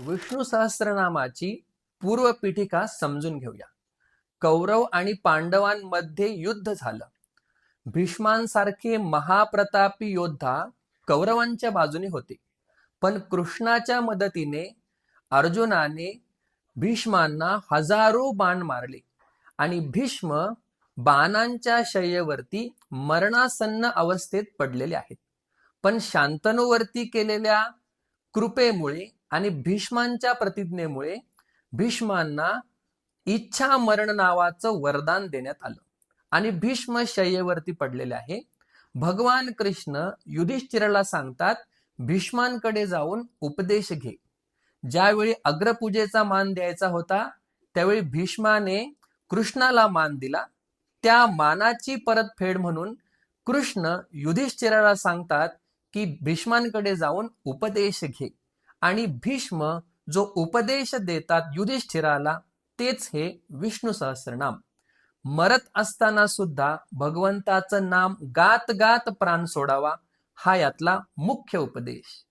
विष्णू सहस्रनामाची पूर्वपीठिका समजून घेऊया. कौरव आणि पांडवांमध्ये युद्ध झालं. भीष्मांसारखे महाप्रतापी योद्धा कौरवांच्या बाजूने होते. पण कृष्णाच्या मदतीने अर्जुनाने भीष्मांना हजारो बाण मारले आणि भीष्म बाणांच्या शय्येवरती मरणासन्न अवस्थेत पडलेले आहेत. पण शांतनूवरती केलेल्या कृपेमुळे आणि भीष्मांच्या प्रतिज्ञेमुळे भीष्मांना इच्छा मरण नावाचं वरदान देण्यात आलं. आणि भीष्म शय्येवरती पडलेले आहे. भगवान कृष्ण युधिष्ठिराला सांगतात भीष्मांकडे जाऊन उपदेश घे. ज्यावेळी अग्रपूजेचा मान द्यायचा होता त्यावेळी भीष्माने कृष्णाला मान दिला. त्या मानाची परतफेड म्हणून कृष्ण युधिष्ठिराला सांगतात की भीष्मांकडे जाऊन उपदेश घे. आणि भीष्म जो उपदेश देतात युधिष्ठिराला तेच हे विष्णू सहस्रनाम. मरत असताना सुद्धा भगवंताचं नाम गात गात प्राण सोडावा हा यातला मुख्य उपदेश.